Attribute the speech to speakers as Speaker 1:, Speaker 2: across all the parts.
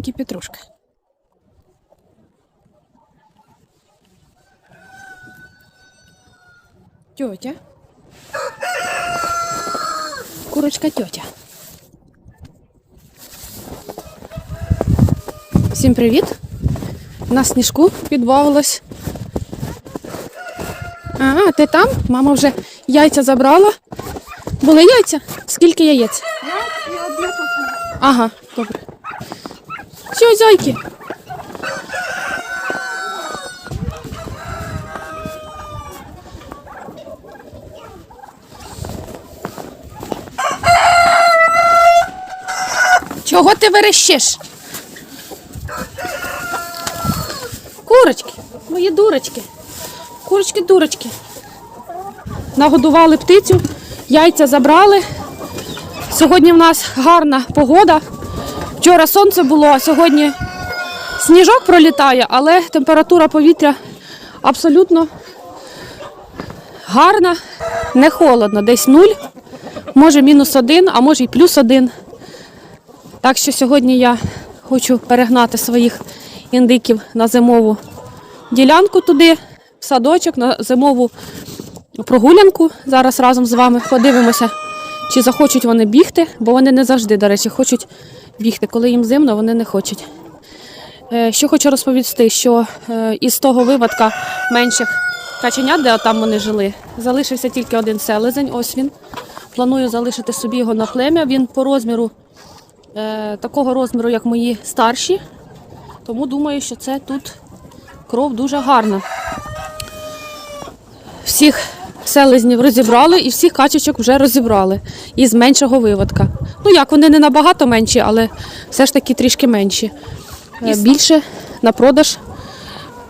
Speaker 1: Молоденький Петрушка. Тьотя. Курочка тьотя. Всім привіт! На сніжку підбавилась. А, ти там? Мама вже яйця забрала. Були яйця? Скільки яєць? Ага, Все, зайки. Чого ти верещиш? Курочки, мої дурочки. Курочки, дурочки. Нагодували птицю, яйця забрали. Сьогодні в нас гарна погода. Вчора сонце було, а сьогодні сніжок пролітає, але температура повітря абсолютно гарна, не холодно. Десь нуль, може мінус один, а може і плюс один. Так що сьогодні я хочу перегнати своїх індиків на зимову ділянку туди, в садочок, на зимову прогулянку. Зараз разом з вами подивимося, чи захочуть вони бігти, бо вони не завжди, до речі, хочуть бігти. Коли їм зимно, вони не хочуть. Е, Що хочу розповісти, що е, із того виводка менших каченят, де там вони жили, залишився тільки один селезень. Ось він. Планую залишити собі його на плем'я. Він по розміру е, такого розміру, як мої старші. Тому думаю, що це тут кров дуже гарна. Всіх селезнів розібрали і всіх качечок вже розібрали із меншого виводка. Ну як, вони не набагато менші, але все ж таки трішки менші. Е, Більше на продаж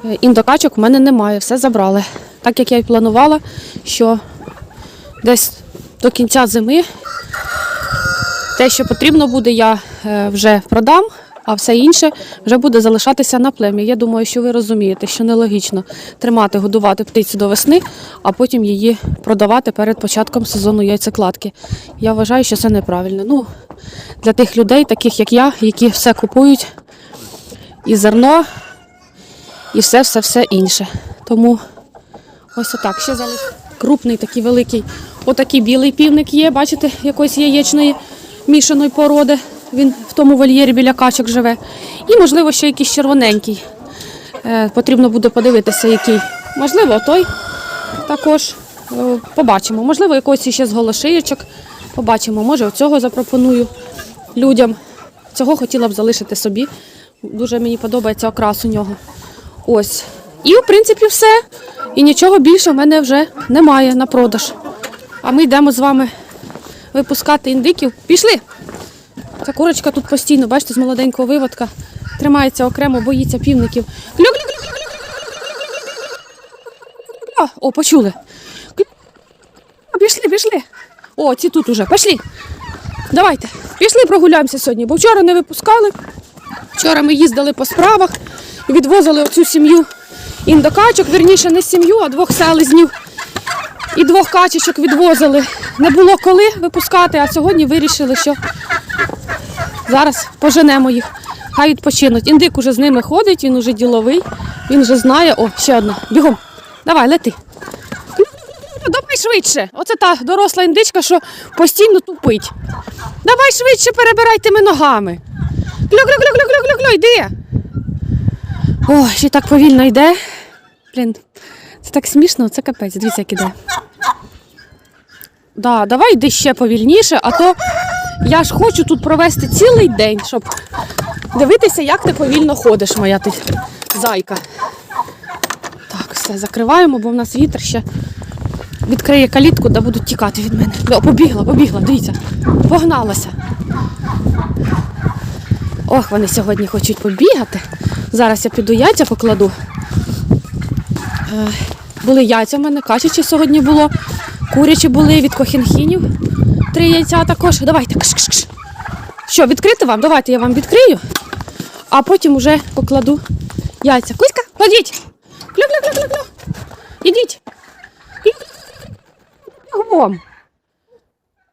Speaker 1: е, індокачок в мене немає, все забрали. Так як я і планувала, що десь до кінця зими те, що потрібно буде, я е, вже продам, а все інше вже буде залишатися на плем'я. Я думаю, що ви розумієте, що нелогічно тримати, годувати птицю до весни, а потім її продавати перед початком сезону яйцекладки. Я вважаю, що це неправильно. Ну, для тих людей, таких як я, які все купують, і зерно, і все-все-все інше. Тому ось отак. Ще залиш крупний, такий великий. Отакий білий півник є, бачите, якоїсь яєчної мішаної породи. Він в тому вольєрі біля качок живе. І, можливо, ще якийсь червоненький. Е, потрібно буде подивитися, який. Можливо, той також е, побачимо. Можливо, якогось ще з голошиєчок. Побачимо. Може, оцього запропоную людям. Цього хотіла б залишити собі. Дуже мені подобається окрас у нього. Ось. І, в принципі, все. І нічого більше в мене вже немає на продаж. А ми йдемо з вами випускати індиків. Пішли! Ця курочка тут постійно, бачите, з молоденького виводка. Тримається окремо, боїться півників. А, О, почули. Клю. Пішли, пішли. О, ці тут уже. Пішли. Давайте. Пішли прогуляємося сьогодні, бо вчора не випускали. Вчора ми їздили по справах відвозили оцю сім'ю індокачок, вірніше не сім'ю, а двох селезнів. І двох качечок відвозили. Не було коли випускати, а сьогодні вирішили, що зараз поженемо їх. Хай відпочинуть. Індик уже з ними ходить, він уже діловий, він вже знає. О, ще одна. Бігом. Давай, лети. Давай швидше. Оце та доросла індичка, що постійно тупить. Давай швидше перебирай тими ногами. Клю-клю-клю-клю-клю-клю, йди. О, ще так повільно йде. Блін, це так смішно, це капець. Дивіться, як іде. Да, давай йди ще повільніше, а то я ж хочу тут провести цілий день, щоб дивитися, як ти повільно ходиш, моя ти зайка. Так, все, закриваємо, бо в нас вітер ще відкриє калітку, де будуть тікати від мене. О, побігла, побігла, дивіться, погналася. Ох, вони сьогодні хочуть побігати. Зараз я піду яйця покладу. Е, Були яйця в мене, качачі сьогодні було. Курячі були від кохінхінів. Три яйця також. Давайте. Кш -кш -кш. Що, відкрити вам? Давайте я вам відкрию, а потім уже покладу яйця. Кузька, кладіть. Клю-клю-клю-клю-клю. Ідіть. Бігом.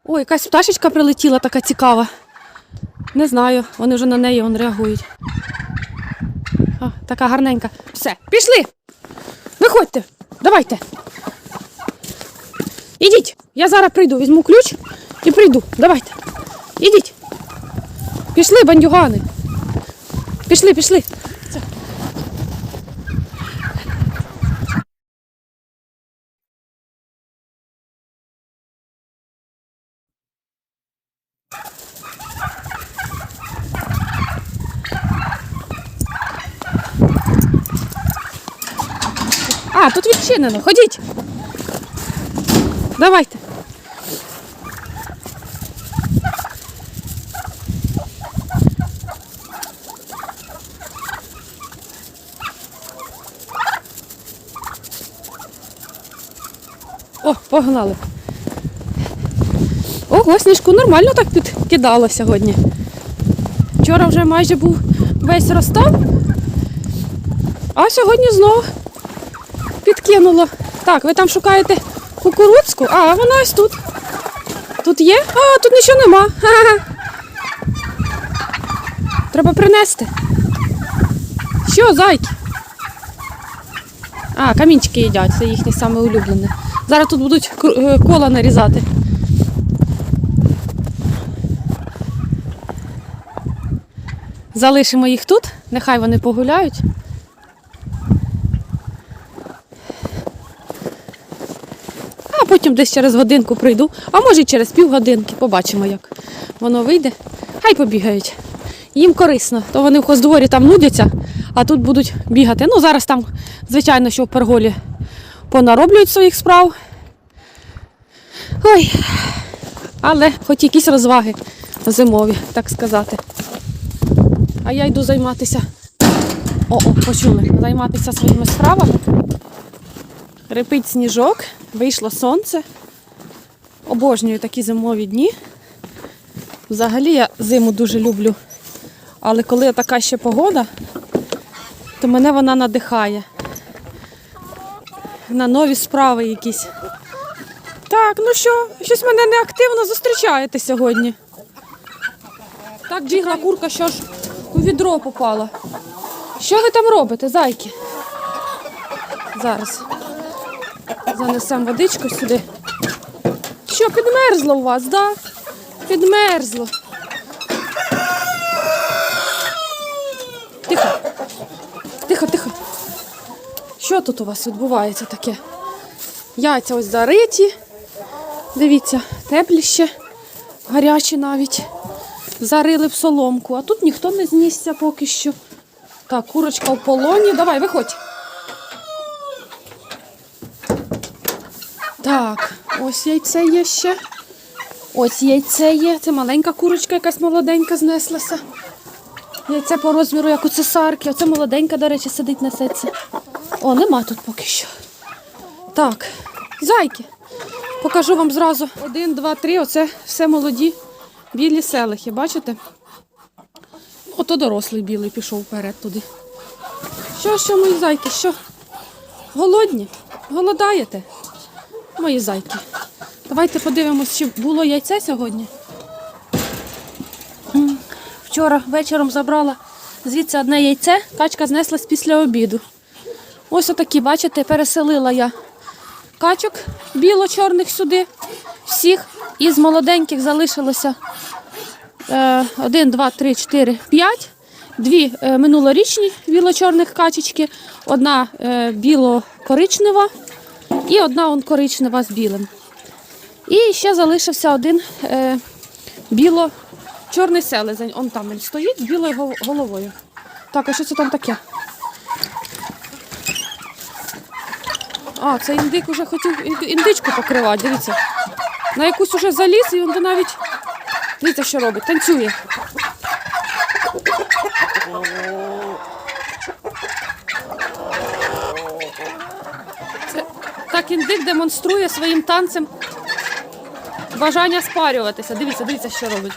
Speaker 1: Ой, якась пташечка прилетіла така цікава. Не знаю, вони вже на неї он, реагують. А, така гарненька. Все, пішли. Виходьте, давайте. Ідіть. Я зараз прийду, візьму ключ і прийду. Давайте. Ідіть. Пішли, бандюгани. Пішли, пішли. А, тут відчинено. Ходіть. Давайте. О, погнали. Ого, сніжку нормально так підкидало сьогодні. Вчора вже майже був весь розстав, а сьогодні знову підкинуло. Так, ви там шукаєте кукурудзку? А, вона ось тут. Тут є? А, тут нічого нема. Ха-ха. Треба принести. Що, зайки? А, камінчики їдять, це їхнє саме улюблене. Зараз тут будуть е, кола нарізати. Залишимо їх тут, нехай вони погуляють. А потім десь через годинку прийду, а може й через півгодинки. Побачимо, як воно вийде. Хай побігають. Їм корисно, то вони в хоздворі там нудяться, а тут будуть бігати. Ну, зараз там, звичайно, що в перголі понароблюють своїх справ. Ой, але хоч якісь розваги зимові, так сказати. А я йду займатися. О, о, почули, займатися своїми справами. Рипить сніжок, вийшло сонце. Обожнюю такі зимові дні. Взагалі я зиму дуже люблю. Але коли така ще погода, то мене вона надихає. На нові справи якісь. Так, ну що, щось мене неактивно зустрічаєте сьогодні. Так джигла курка, що ж у відро попала. Що ви там робите, зайки? Зараз занесемо водичку сюди. Що, підмерзло у вас, да? Підмерзло. Тихо. Тихо, тихо. Що тут у вас відбувається таке? Яйця ось зариті. Дивіться, теплі ще, гарячі навіть. Зарили в соломку, а тут ніхто не знісся поки що. Так, курочка в полоні. Давай, виходь. Так, ось яйце є ще. Ось яйце є. Це маленька курочка, якась молоденька знеслася. Яйце по розміру, як у цесарки. Оце молоденька, до речі, сидить несеться. О, нема тут поки що. Так, зайки. Покажу вам зразу. Один, два, три. Оце все молоді білі селихи. Бачите? Ото дорослий білий пішов вперед туди. Що, що, мої зайки, що? Голодні? Голодаєте? Мої зайки. Давайте подивимось, чи було яйце сьогодні. Вчора вечором забрала звідси одне яйце, качка знеслась після обіду. Ось отакі, бачите, переселила я качок біло-чорних сюди. Всіх. Із молоденьких залишилося е, один, два, три, чотири, п'ять. Дві е, минулорічні біло-чорних качечки, одна е, біло-коричнева і одна он коричнева з білим. І ще залишився один е, біло-чорний селезень. Он там він стоїть з білою головою. Так, а що це там таке? А, це індик уже хотів індичку покривати, дивіться. На якусь уже заліз і він навіть. Дивіться, що робить, танцює. Це так індик демонструє своїм танцем бажання спарюватися. Дивіться, дивіться, що робить.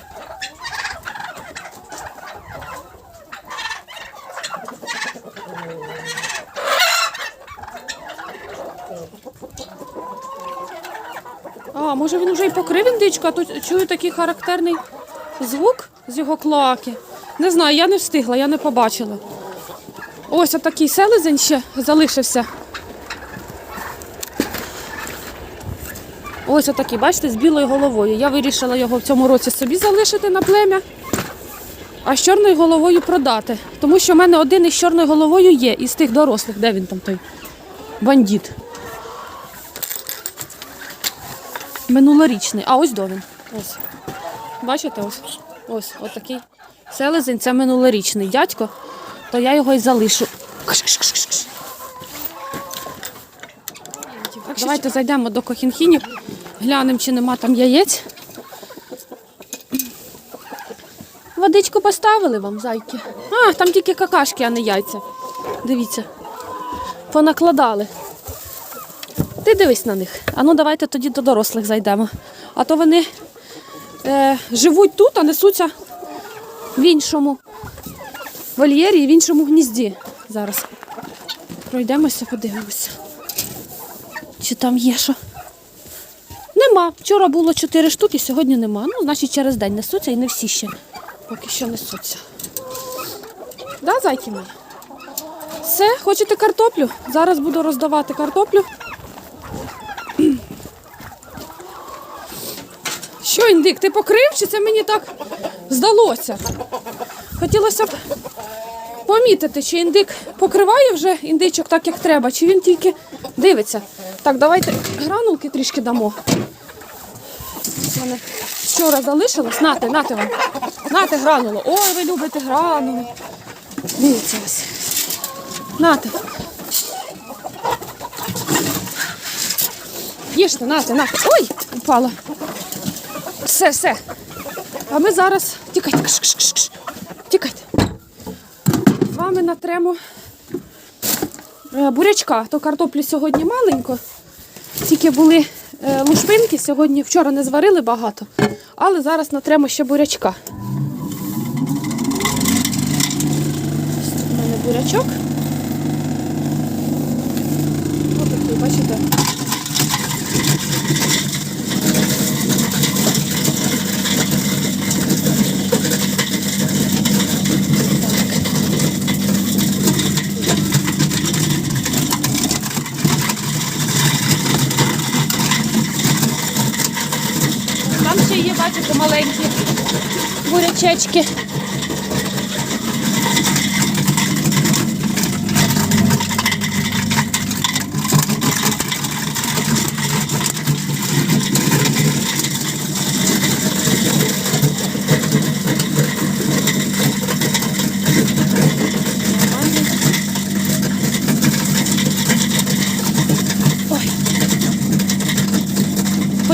Speaker 1: Може він вже і покрив індичку, а тут чую такий характерний звук з його клоаки. Не знаю, я не встигла, я не побачила. Ось отакий селезень ще залишився. Ось отакий, бачите, з білою головою. Я вирішила його в цьому році собі залишити на плем'я, а з чорною головою продати. Тому що в мене один із чорною головою є, із тих дорослих. Де він там той бандит? Минулорічний. А ось до він. Ось. Бачите, ось. Ось, отакий селезень, це минулорічний дядько, то я його і залишу. Давайте зайдемо до кохінхінів, глянемо, чи нема там яєць. Водичку поставили вам, зайки. А, там тільки какашки, а не яйця. Дивіться. Понакладали. Ти дивись на них. А ну давайте тоді до дорослих зайдемо. А то вони е, живуть тут, а несуться в іншому вольєрі і в іншому гнізді. Зараз пройдемося, подивимося. Чи там є що? Нема. Вчора було 4 штуки, сьогодні нема. Ну, значить, через день несуться і не всі ще поки що несуться. Да, зайки мої? Все, хочете картоплю? Зараз буду роздавати картоплю. Що, індик, ти покрив, чи це мені так здалося? Хотілося б помітити, чи індик покриває вже індичок так, як треба, чи він тільки дивиться. Так, давайте гранулки трішки дамо. Мене вчора залишилось. Нате, нате вам. Нате гранулу. Ой, ви любите гранулу. Дивіться ось. Нате. Їжте, нате, нате. Ой, упала. Все, все. А ми зараз. Тікайте. Тікайте. З вами натремо е, бурячка. То картоплі сьогодні маленько. Тільки були е, лушпинки, сьогодні вчора не зварили багато, але зараз натремо ще бурячка. У мене бурячок. Ось такий, бачите? Там ще є, бачите, маленькі бурячечки.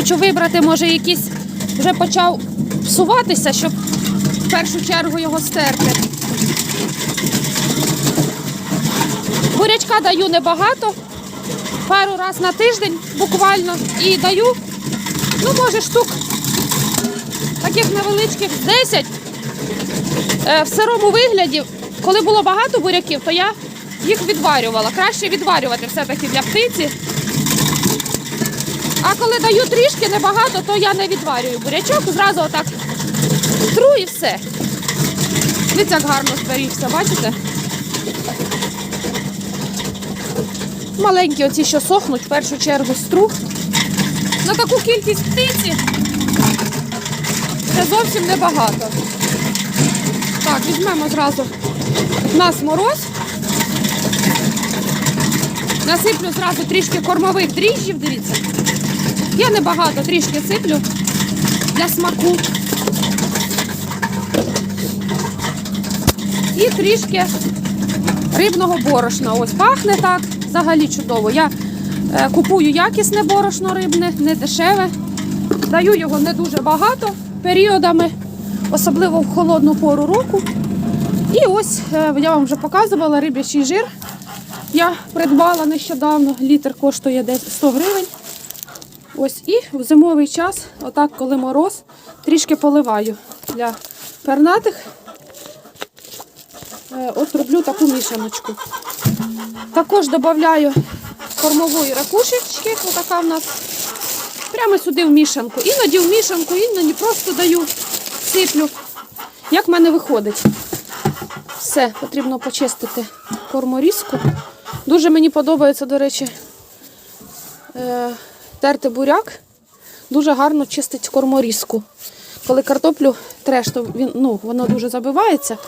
Speaker 1: Хочу вибрати, може, якийсь вже почав псуватися, щоб в першу чергу його стерти. Бурячка даю небагато, пару раз на тиждень буквально і даю, ну, може, штук таких невеличких 10 Е, в сирому вигляді. Коли було багато буряків, то я їх відварювала. Краще відварювати все-таки для птиці. А коли даю трішки небагато, то я не відварюю бурячок, зразу отак тру і все. Дивіться, як гарно зберігся, бачите? Маленькі оці, що сохнуть, в першу чергу стру. На таку кількість птиці це зовсім небагато. Так, візьмемо зразу. У нас мороз. Насиплю зразу трішки кормових дріжджів, дивіться. Я небагато трішки сиплю для смаку. І трішки рибного борошна. Ось пахне так, взагалі чудово. Я е, купую якісне борошно рибне, не дешеве. Даю його не дуже багато періодами, особливо в холодну пору року. І ось е, я вам вже показувала риб'ячий жир. Я придбала нещодавно, літр коштує десь 100 гривень. Ось і в зимовий час, отак, коли мороз, трішки поливаю для пернатих. Е, От роблю таку мішаночку. Також додаю кормової ракушечки, отака в нас Прямо сюди в мішанку. Іноді в мішанку, іноді просто даю, сиплю. Як в мене виходить. Все, потрібно почистити корморізку. Дуже мені подобається, до речі, е, терти буряк. Дуже гарно чистить корморізку. Коли картоплю треш, то він, ну, воно дуже забивається,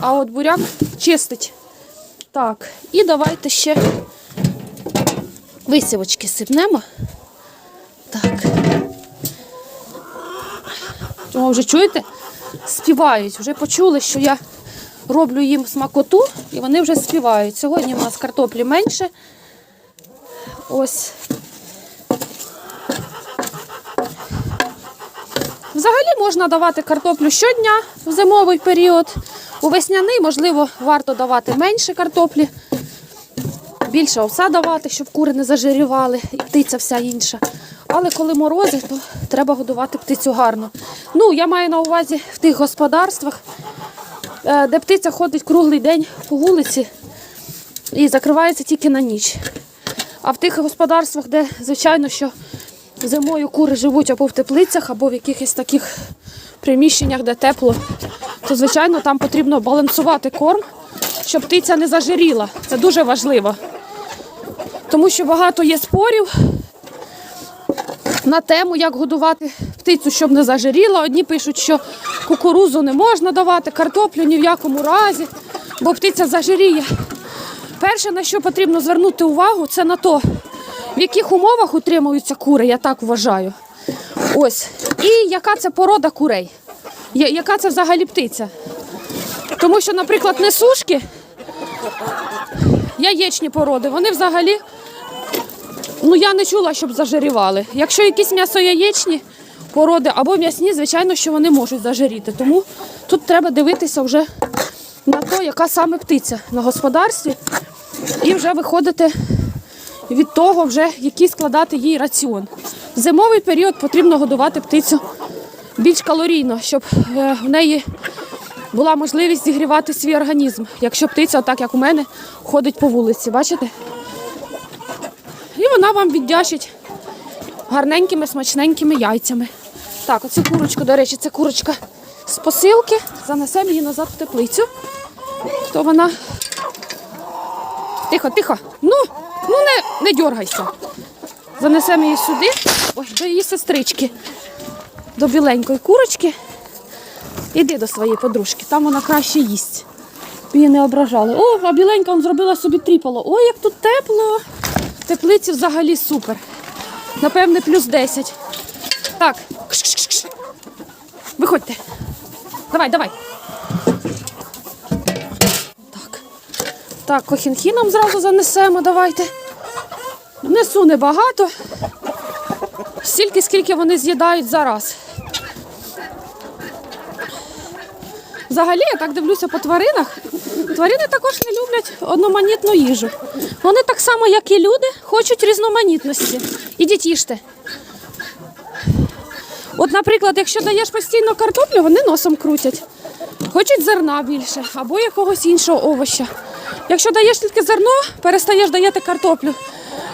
Speaker 1: а от буряк чистить. Так, і давайте ще висівочки сипнемо. Так. О, вже чуєте? Співають. Вже почули, що я роблю їм смакоту, і вони вже співають. Сьогодні у нас картоплі менше. Ось. Взагалі можна давати картоплю щодня в зимовий період. У весняний, можливо, варто давати менше картоплі, більше овса давати, щоб кури не зажирівали, і птиця вся інша. Але коли морози, то треба годувати птицю гарно. Ну, я маю на увазі в тих господарствах, е, де птиця ходить круглий день по вулиці і закривається тільки на ніч. А в тих господарствах, де, звичайно, що зимою кури живуть або в теплицях, або в якихось таких приміщеннях, де тепло, то, звичайно, там потрібно балансувати корм, щоб птиця не зажиріла. Це дуже важливо. Тому що багато є спорів на тему, як годувати птицю, щоб не зажиріла. Одні пишуть, що кукурузу не можна давати, картоплю ні в якому разі, бо птиця зажиріє. Перше, на що потрібно звернути увагу, це на то, в яких умовах утримуються кури, я так вважаю. Ось. І яка це порода курей, яка це взагалі птиця. Тому що, наприклад, несушки, яєчні породи, вони взагалі, ну я не чула, щоб зажирівали. Якщо якісь м'ясо-яєчні породи або м'ясні, звичайно, що вони можуть зажиріти. Тому тут треба дивитися вже на те, яка саме птиця на господарстві, і вже виходити від того, вже який складати їй раціон. В зимовий період потрібно годувати птицю більш калорійно, щоб е, в неї була можливість зігрівати свій організм, якщо птиця, так як у мене, ходить по вулиці, бачите? І вона вам віддячить гарненькими, смачненькими яйцями. Так, оцю курочку, до речі, це курочка з посилки. Занесемо її назад в теплицю. То вона. Тихо, тихо. Ну, ну не, не дергайся. Занесемо її сюди, ой, до її сестрички, до біленької курочки. Іди до своєї подружки, там вона краще їсть. Її не ображали. О, а біленька он зробила собі тріпало. Ой, як тут тепло. Теплиці взагалі супер. Напевне, плюс 10. Так. Виходьте. Давай, давай. Так. Так, кохінхіном зразу занесемо, давайте. Несу небагато. Стільки, скільки вони з'їдають зараз. Взагалі, я так дивлюся по тваринах. Тварини також не люблять одноманітну їжу. Вони так само, як і люди, хочуть різноманітності. Ідіть їжте. От, наприклад, якщо даєш постійно картоплю, вони носом крутять. Хочуть зерна більше або якогось іншого овоща. Якщо даєш тільки зерно, перестаєш даєте картоплю.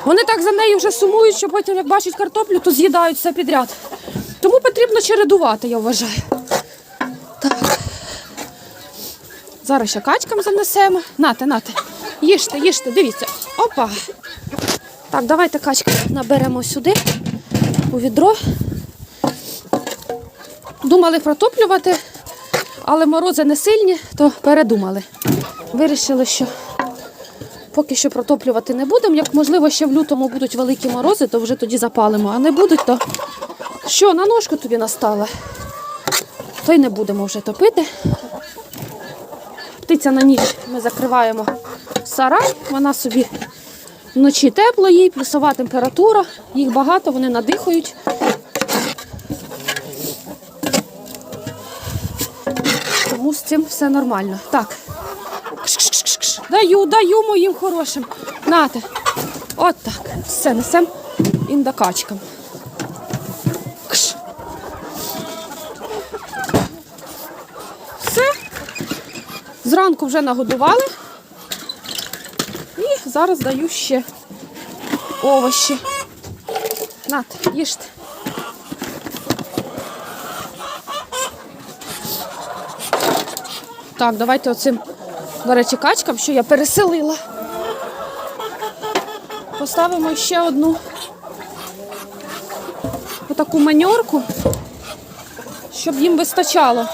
Speaker 1: Вони так за нею вже сумують, що потім, як бачать картоплю, то з'їдають все підряд. Тому потрібно чередувати, я вважаю. Так. Зараз ще качкам занесемо. Нате, нате. Їжте, їжте, дивіться. Опа. Так, давайте качки наберемо сюди у відро. Думали протоплювати, але морози не сильні, то передумали. Вирішили, що поки що протоплювати не будемо. Як можливо, ще в лютому будуть великі морози, то вже тоді запалимо. А не будуть, то що, на ножку тобі настала? То й не будемо вже топити. Птиця на ніч ми закриваємо в сарай, вона собі вночі тепло їй, плюсова температура, їх багато, вони надихають. Тому з цим все нормально. Так. Даю, даю моїм хорошим. Нате. От так. Все несем індакачкам. Кш. Все. Зранку вже нагодували. І зараз даю ще овощі. Нате, їжте. Так, давайте оцим до речі, качкам, що я переселила. Поставимо ще одну отаку маньорку, щоб їм вистачало.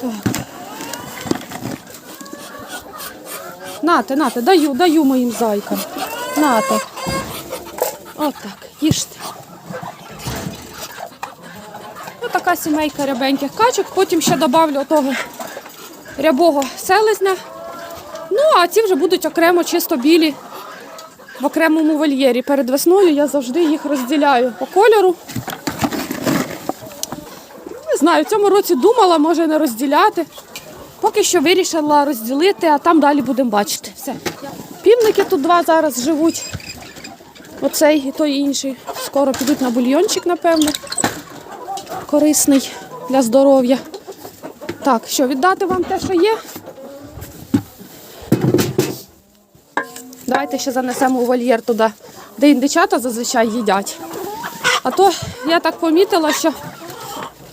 Speaker 1: Так. Нате, нате, даю, даю моїм зайкам. Нате. Отак, їжте. Ось така сімейка рябеньких качок. Потім ще добавлю того рябого селезня. Ну, а ці вже будуть окремо чисто білі в окремому вольєрі. Перед весною я завжди їх розділяю по кольору. Не знаю, в цьому році думала, може не розділяти. Поки що вирішила розділити, а там далі будемо бачити. Все. Півники тут два зараз живуть. Оцей і той інший. Скоро підуть на бульйончик, напевно. Корисний для здоров'я. Так, що, віддати вам те, що є? Давайте ще занесемо у вольєр туди, де індичата зазвичай їдять. А то я так помітила, що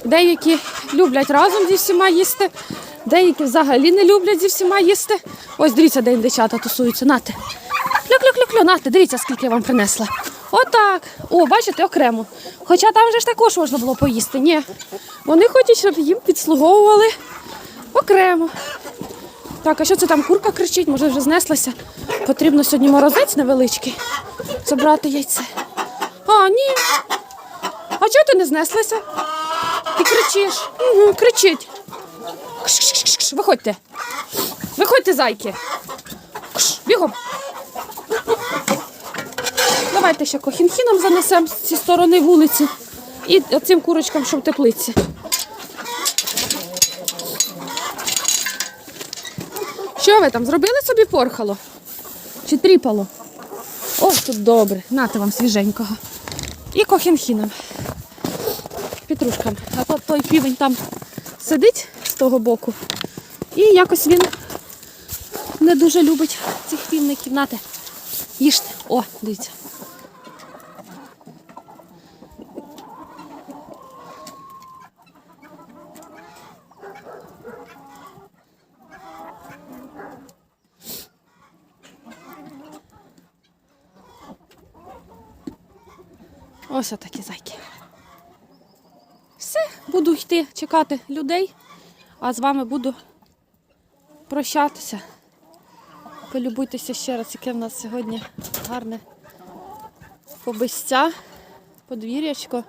Speaker 1: деякі люблять разом зі всіма їсти, деякі взагалі не люблять зі всіма їсти. Ось дивіться, де індичата тусуються. Нате. Клю-клю-клю-клю, нате, дивіться, скільки я вам принесла. Отак. О, бачите, окремо. Хоча там же ж також можна було поїсти. Ні. Вони хочуть, щоб їм підслуговували окремо. Так, а що це там курка кричить? Може вже знеслася? Потрібно сьогодні морозець невеличкий. Забрати яйце. А, ні. А чого ти не знеслася? Ти кричиш. Угу, кричить. Виходьте. Виходьте, зайки. Бігом. Давайте ще кохінхіном занесемо з цієї сторони вулиці. І цим курочкам, що в теплиці. Що ви там зробили собі порхало? Чи тріпало? Ось тут добре. Нате вам свіженького. І кохінхіном. Петрушкам. А то той півень там сидить з того боку. І якось він не дуже любить цих півників. Нате. Їжте. О, дивіться. Ось отакі зайки. Все, буду йти чекати людей, а з вами буду прощатися. Полюбуйтеся ще раз, яке в нас сьогодні гарне побистя, подвір'ячко.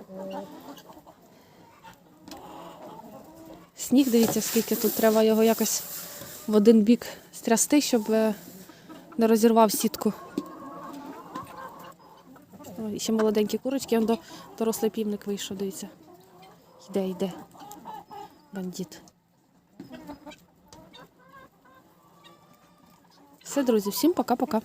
Speaker 1: Сніг, дивіться, скільки тут треба його якось в один бік стрясти, щоб е, не розірвав сітку. Ще молоденькі курочки, он до дорослий півник вийшов, дивіться. Йде, йде. Бандит. Все, друзі, всім пока-пока.